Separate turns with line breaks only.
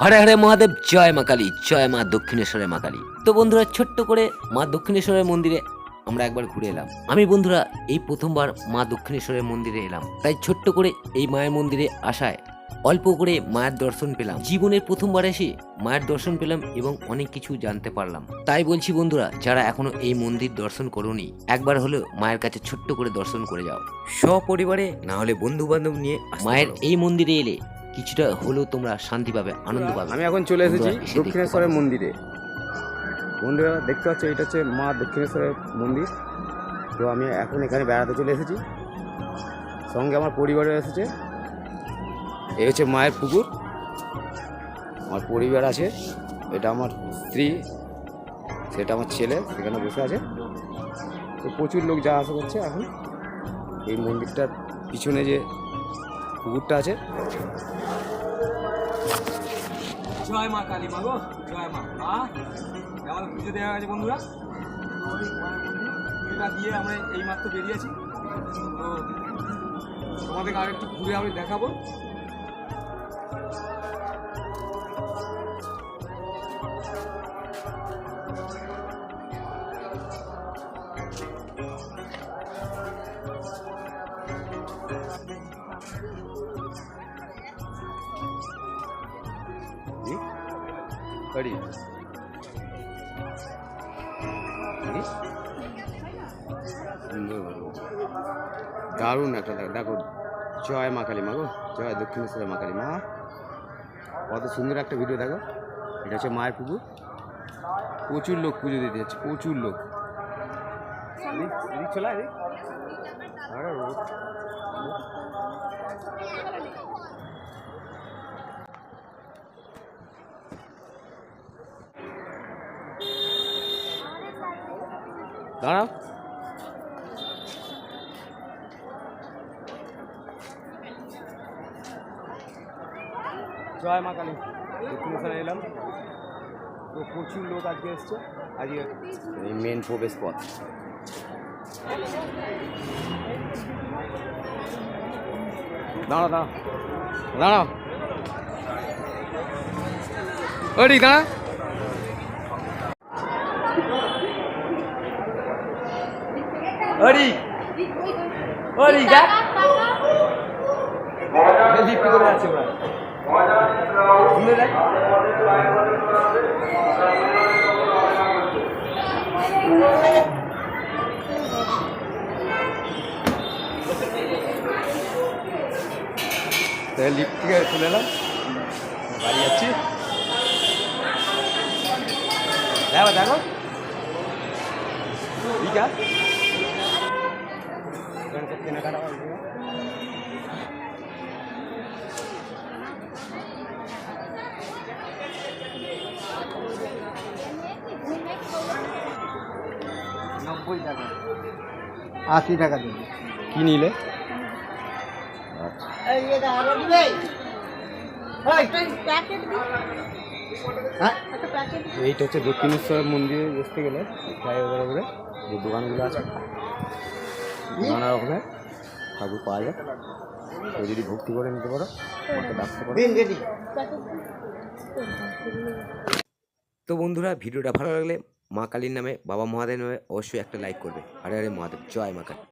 হরে হরে মহাদেব, জয় মা কালী, জয় মা দক্ষিণেশ্বরের মা কালী। তো বন্ধুরা, ছোট্ট করে মা দক্ষিণেশ্বরের মন্দিরে আমরা একবার ঘুরে এলাম। আমি বন্ধুরা, এই প্রথমবার মা দক্ষিণেশ্বরের মন্দিরে এলাম। তাই ছোট্ট করে এই মায়ের মন্দিরে আসায় অল্প করে মায়ের দর্শন পেলাম। জীবনের প্রথমবার এসে মায়ের দর্শন পেলাম এবং অনেক কিছু জানতে পারলাম। তাই বলছি বন্ধুরা যারা এখনও এই মন্দির দর্শন করোনি একবার হলেও মায়ের কাছে ছোট্ট করে দর্শন করে যাও। সপরিবারে না হলে বন্ধু বান্ধব নিয়ে মায়ের এই মন্দিরে এলে কিছুটা হলেও তোমরা শান্তি পাবে আনন্দ পাবে।
আমি এখন চলে এসেছি দক্ষিণেশ্বরের মন্দিরে। বন্ধুরা দেখতে পাচ্ছ এটা হচ্ছে মা দক্ষিণেশ্বরের মন্দির। তো আমি এখন এখানে বেড়াতে চলে এসেছি। সঙ্গে আমার পরিবারও এসেছে। এই হচ্ছে মায়ের পুকুর। আমার পরিবার আছে, এটা আমার স্ত্রী, সেটা আমার ছেলে, সেখানে বসে আছে। তো প্রচুর লোক যা আসা করছে এখন। এই মন্দিরটার পিছনে যে পুকুরটা আছে।
দেওয়া গেছে বন্ধুরা। আমরা এই মাত্র বেরিয়েছি তো তোমাদেরকে আর একটু ঘুরে আমি দেখাবো।
Ready? Ready? সুন্দর ভালো। দারুণ একটা দেখো দেখো জয় মা কালী মা গো জয় দক্ষিণেশ্বরের মা কালী মা কত সুন্দর একটা ভিডিও দেখো এটা হচ্ছে মায়ের পুকুর। প্রচুর লোক পুজো দিতে যাচ্ছে, প্রচুর লোক। চলে দাঁড়াও। জয় মা কালী। দক্ষিণেশ্বরে এলাম। তো প্রচুর লোক আজকে এসছে। আজকে এই মেন প্রবেশ পথ। দাঁড়া দাঁড়া। দাঁড়া। ওরি যা লিফট করে আছে ওরা দেখ। তাহলে লিফট থেকে চলে এলাম। বাড়ি যাচ্ছি। দেখো দেখো। ঠিক আছে। কেনাকাটা
আশি টাকা দেবে
কি নিলে?
হ্যাঁ?
এইটা হচ্ছে দক্ষিণেশ্বর মন্দিরে আসতে গেলে ফ্লাইওভার উপরে যে দোকানগুলো আছে নানা রকমের ঠাকুর পাওয়া যায়। তো যদি ভক্তি করে নিতে পারো আমাকে ডাকতে পারো।
রেডি
তো বন্ধুরা ভিডিওটা ভালো লাগলে মা কালীর নামে, বাবা মহাদেব নামে অবশ্যই একটা লাইক করবে। আরে আরে মহাদেব, জয় মা কালী।